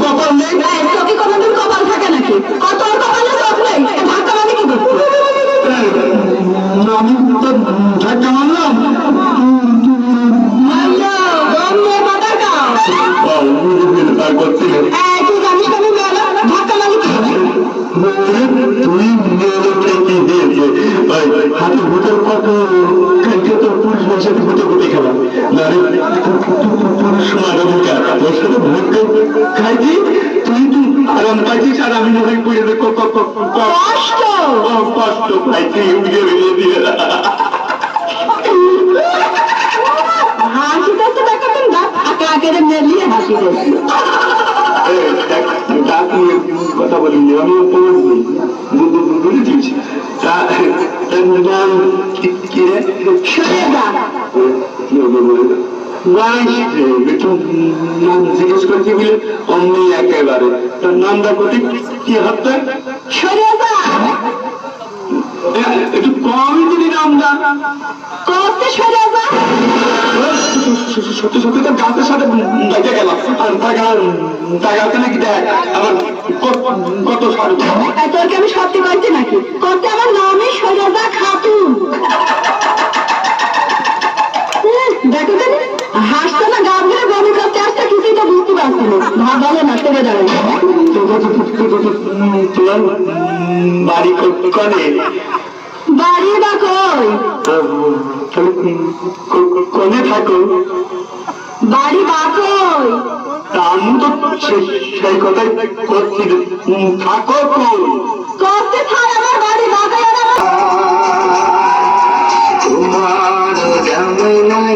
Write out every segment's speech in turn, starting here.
কপাল নেই? কপাল থাকে নাকি? কত কপালে সব নেই? মনে কথা বলিনি আমি। একটু নাম জিজ্ঞেস করতে গেলে অমনি একেবারে। তার নামটা কোটি কি হত্যা একটু কমই যদি নামটা করতে সরে সত্যি সত্যি তো গাছের সাথে দেখে গেলাম। আর টাকা টাকা নাকি দেখ আমার কত- কত আমি সত্যি বলছি নাকি? করতে আমার নামই সরেজা বাড়ি কনে? বাড়ি বা কই? কনে থাকো। বাড়ি বা কই? আমি তো সেই কথাই করছি থাকো কই? করতে আমার বাড়ি বা কই আমার তোমার জামাই নাই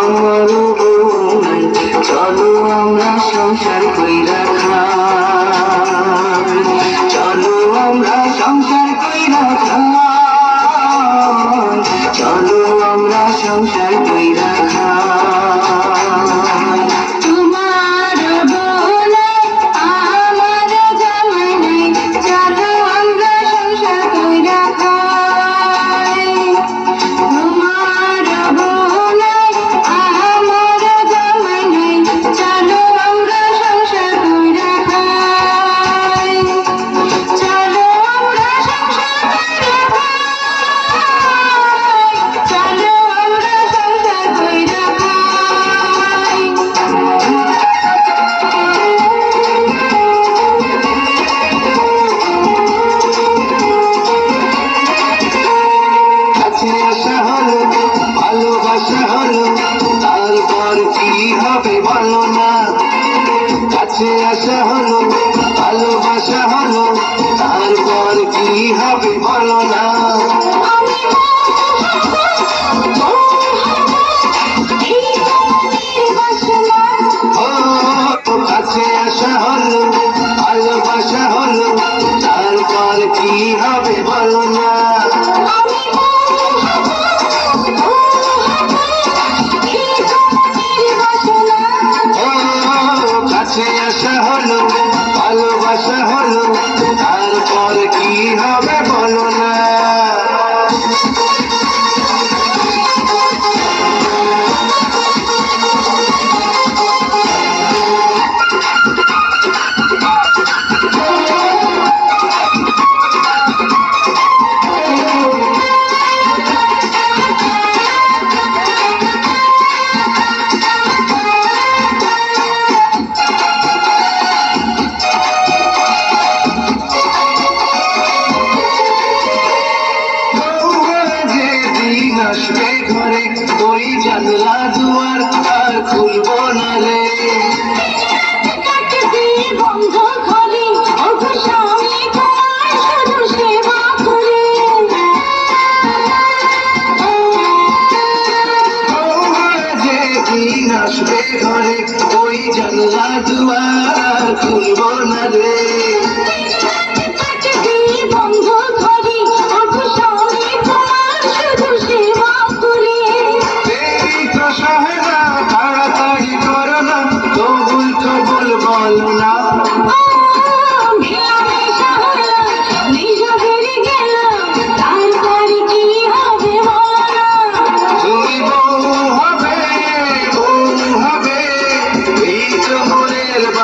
আমার বউ নাই চলো আমরা সংসার কইরা খাই। হবে বলো না আমি আসবে ঘরে ওই জানলা দুয়ার আর খুলবো না রে।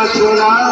Rasulullah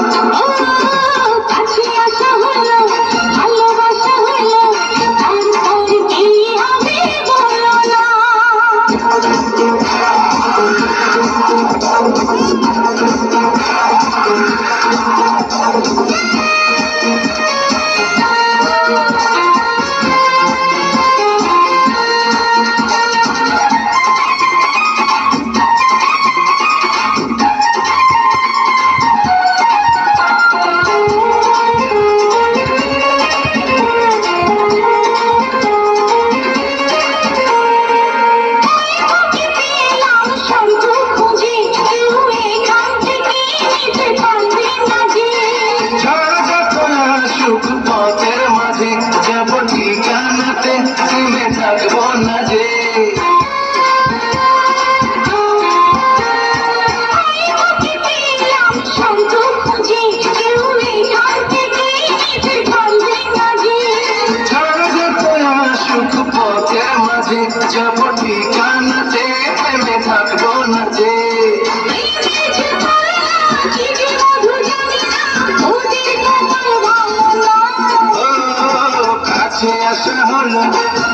যাব ঠিকানাতে থেমে থাকব না যে।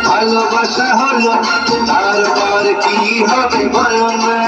ভালোবাসা হলো তারপর কি হবে বলো না?